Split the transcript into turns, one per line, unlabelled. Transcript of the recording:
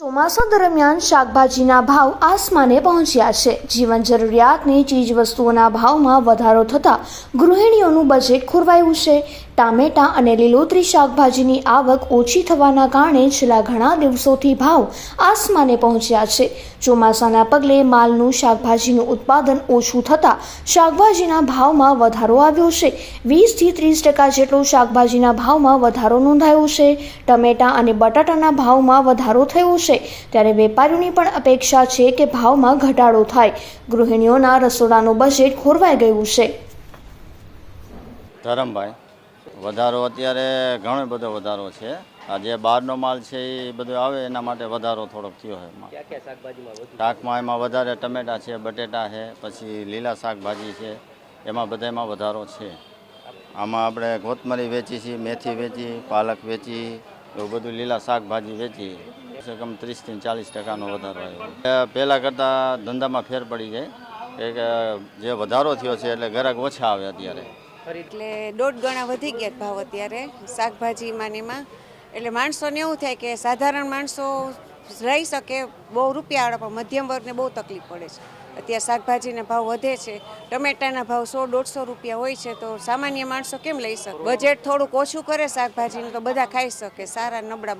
ચોમાસા દરમિયાન શાકભાજીના ભાવ આસમાને પહોંચ્યા છે. જીવન જરૂરિયાતની ચીજ વસ્તુઓના ભાવમાં વધારો થતાં ગૃહિણીઓનું બજેટ ખોરવાયું છે. ટામેટાં અને લીલોતરી શાકભાજીની આવક ઓછી થવાના કારણે છેલ્લા ઘણા દિવસોથી ભાવ આસમાને પહોંચ્યા છે. ચોમાસાના પગલે માલનું શાકભાજીનું ઉત્પાદન ઓછું થતાં શાકભાજીના ભાવમાં વધારો આવ્યો છે. વીસથી ત્રીસ ટકા જેટલો શાકભાજીના ભાવમાં વધારો નોંધાયો છે. ટમેટાં અને બટાટાના ભાવમાં વધારો થયો છે. ત્યારે વેપારીઓની પણ અપેક્ષા છે કે ભાવમાં ઘટાડો થાય. ગૃહિણીઓના રસોડાનું બજેટ ખોરવાઈ ગયું છે.
ધરમભાઈ વધારો અત્યારે ઘણો બધો વધારો છે. આ જે બહારનો માલ છે એ બધો આવે એના માટે વધારો થોડોક થયો છે એમાં. શાકમાં એમાં વધારે ટમેટા છે બટેટા છે પછી લીલા શાકભાજી છે. એમાં બધામાં વધારો છે. આમાં આપણે કોથમરી વેચી છીએ મેથી વેચી પાલક વેચી એવું બધું લીલા શાકભાજી વેચી. કમસે કમ ત્રીસથી ચાલીસ ટકાનો વધારો આવ્યો. પહેલાં કરતાં ધંધામાં ફેર પડી જાય. કે જે વધારો થયો છે એટલે ગ્રાહક ઓછા આવે અત્યારે.
એટલે દોઢ ગણા વધી ગયા ભાવ અત્યારે શાકભાજીમાં એમાં. એટલે માણસોને એવું થાય કે સાધારણ માણસો રહી શકે બહુ રૂપિયાવાળા પણ મધ્યમ વર્ગને બહુ તકલીફ પડે છે. અત્યારે શાકભાજીના ભાવ વધે છે, ટમેટાના ભાવ સો, દોઢસો રૂપિયા હોય છે, તો સામાન્ય માણસો કેમ લઈ શકે? બજેટ થોડુંક ઓછું કરે શાકભાજીનું તો બધા ખાઈ શકે, સારા નબળા